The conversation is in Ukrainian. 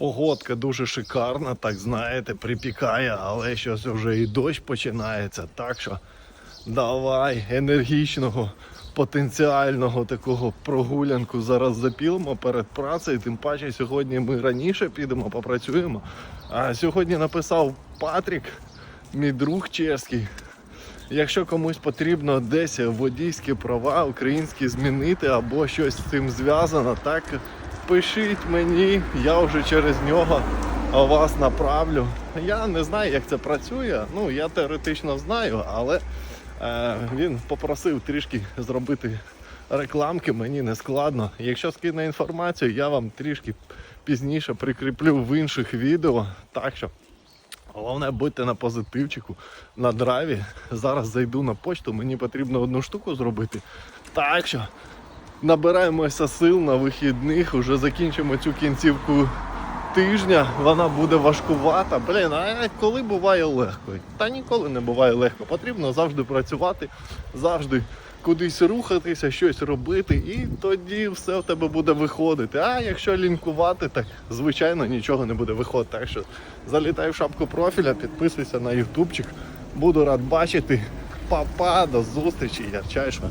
Погодка дуже шикарна, так знаєте, припікає, але щось вже і дощ починається. Так що давай енергічного, потенціального такого прогулянку зараз запілимо перед працею. Тим паче сьогодні ми раніше підемо, попрацюємо. А сьогодні написав Патрік, мій друг чеський. Якщо комусь потрібно десь водійські права українські змінити або щось з цим зв'язано, так пишіть мені, я вже через нього вас направлю. Я не знаю, як це працює. Ну, я теоретично знаю, але е, він попросив трішки зробити рекламки, мені не складно. Якщо скине інформацію, я вам трішки пізніше прикріплю в інших відео. Так що. Головне, будьте на позитивчику, на драйві. Зараз зайду на почту, мені потрібно одну штуку зробити. Так що набираємося сил на вихідних, вже закінчимо цю кінцівку тижня. Вона буде важкувата. Блін, а коли буває легко? Та ніколи не буває легко. Потрібно завжди працювати, завжди кудись рухатися, щось робити, і тоді все в тебе буде виходити. А якщо лінкувати, так звичайно нічого не буде виходити. Так що залітай в шапку профіля, підписуйся на ютубчик. Буду рад бачити. Па-па, до зустрічі, ярчайшого.